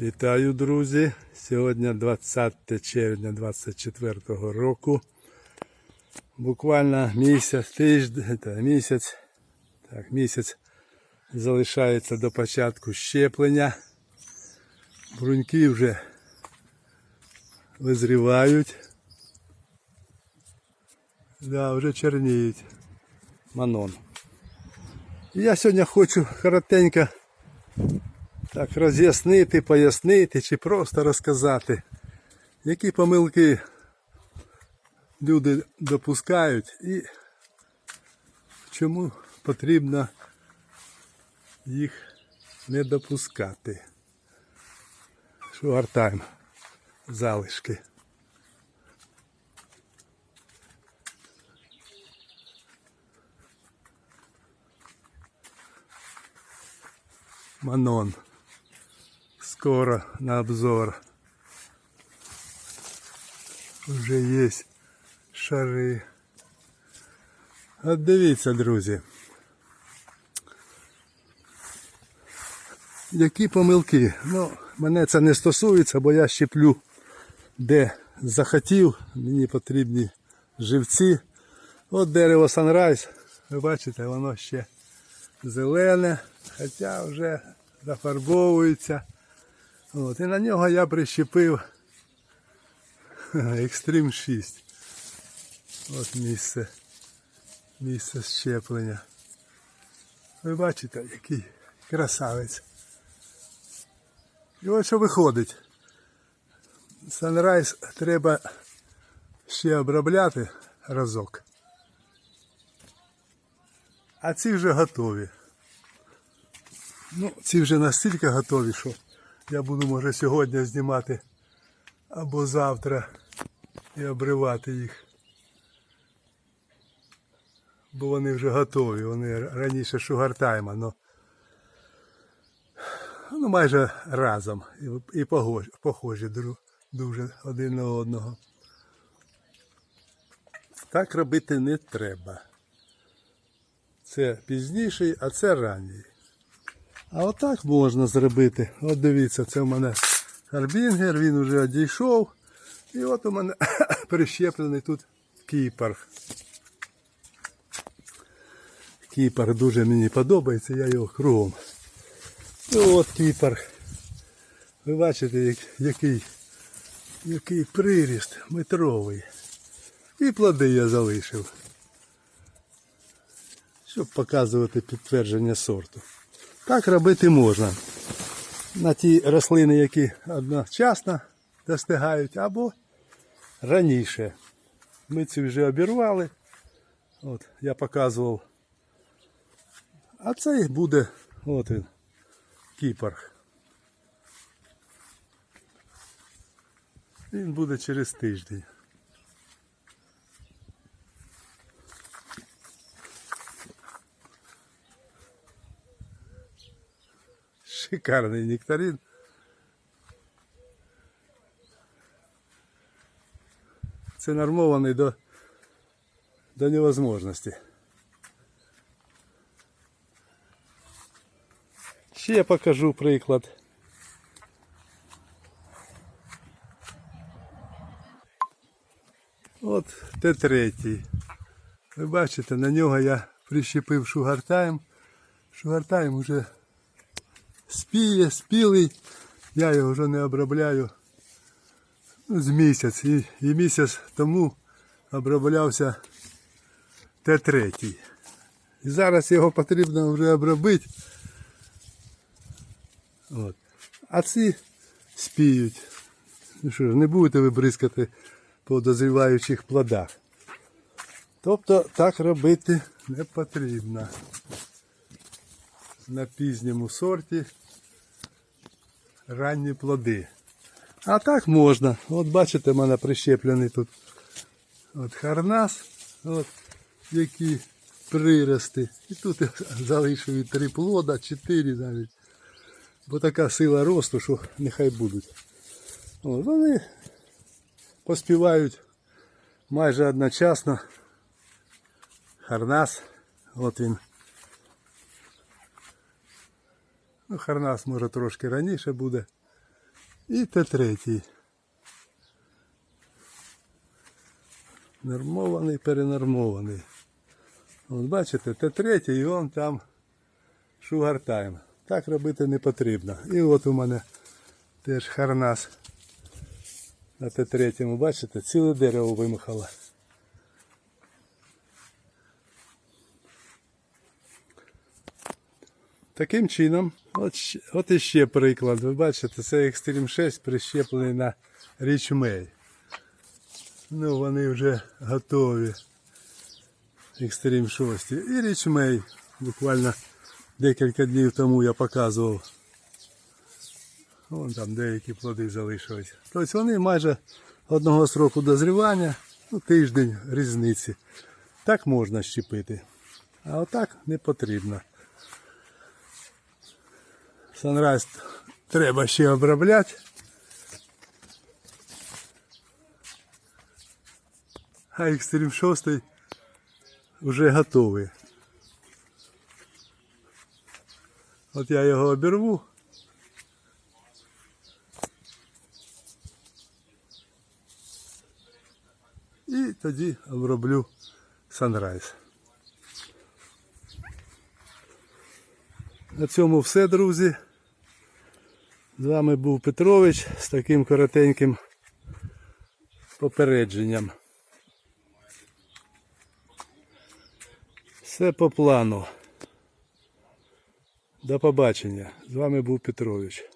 Вітаю, друзі! Сьогодні 20 червня 24 року. Буквально місяць, тиждень, та, місяць, так, місяць залишається до початку щеплення. Бруньки вже визрівають. Да, вже чорніють. Манон. Я сьогодні хочу коротенько так роз'яснити, пояснити чи просто розказати, які помилки люди допускають і чому потрібно їх не допускати. Шугартайм залишки. Манон. Скоро на обзор. Уже є шари. От дивіться, друзі. Які помилки? Ну, мене це не стосується, бо я щеплю де захотів. Мені потрібні живці. От дерево Sunrise. Ви бачите, воно ще зелене, хоча вже зафарбовується. От, і на нього я прищепив Extreme 6. От місце. Місце щеплення. Ви бачите, який красавець. І ось що виходить. Sunrise треба ще обробляти разок. А ці вже готові. Ну, ці вже настільки готові, що я буду може сьогодні знімати або завтра і обривати їх. Бо вони вже готові, вони раніше шугартайма, но ну, майже разом і, похожі дуже один на одного. Так робити не треба. Це пізніший, а це ранній. А отак можна зробити. От дивіться, це в мене карбінгер, він вже одійшов. І от у мене прищеплений тут кіпар. Кіпар дуже мені подобається, я його кругом. І от кіпар. Ви бачите, який, який приріст метровий. І плоди я залишив. Щоб показувати підтвердження сорту. Так робити можна. На ті рослини, які одночасно достигають, або раніше. Ми ці вже обірвали. От, я показував. А цей буде, от він, кіпар. Він буде через тиждень. Шикарний нектарин. Це нормований до, до невозможності. Ще я покажу приклад. От Т3. Ви бачите, на нього я прищепив шугартайм. Шугартайм уже спіє, спілий. Я його вже не обробляю ну, з місяць. І, і місяць тому оброблявся Т3. І зараз його потрібно вже обробити. От. А ці спіють. Ну що ж, не будете ви бризкати по дозріваючих плодах. Тобто так робити не потрібно. На пізньому сорті ранні плоди. А так можна. От бачите, в мене прищеплений тут от харнас, от які прирости. І тут я залишив і три плода, чотири навіть. Бо така сила росту, що нехай будуть. От, вони поспівають майже одночасно. Харнас, от він. Ну, Харнас може трошки раніше буде. І Т3. Нормований, перенормований. От бачите, Т3 і он там Time. Так робити не потрібно. І от у мене теж харнас на Т3, бачите, ціле дерево вимахало. Таким чином, от, от іще приклад. Ви бачите, це Extreme 6 прищеплений на річ Мей. Ну, вони вже готові. Extreme 6. І річ Мей. Буквально декілька днів тому я показував. Вон там деякі плоди залишились. Тобто вони майже одного сроку дозрівання, ну, тиждень різниці. Так можна щепити. А отак не потрібно. Санрайз треба ще обробляти. А Extreme 6 вже готовий. От я його обірву. І тоді оброблю Sunrise. На цьому все, друзі. З вами був Петрович з таким коротеньким попередженням. Все по плану. До побачення. З вами був Петрович.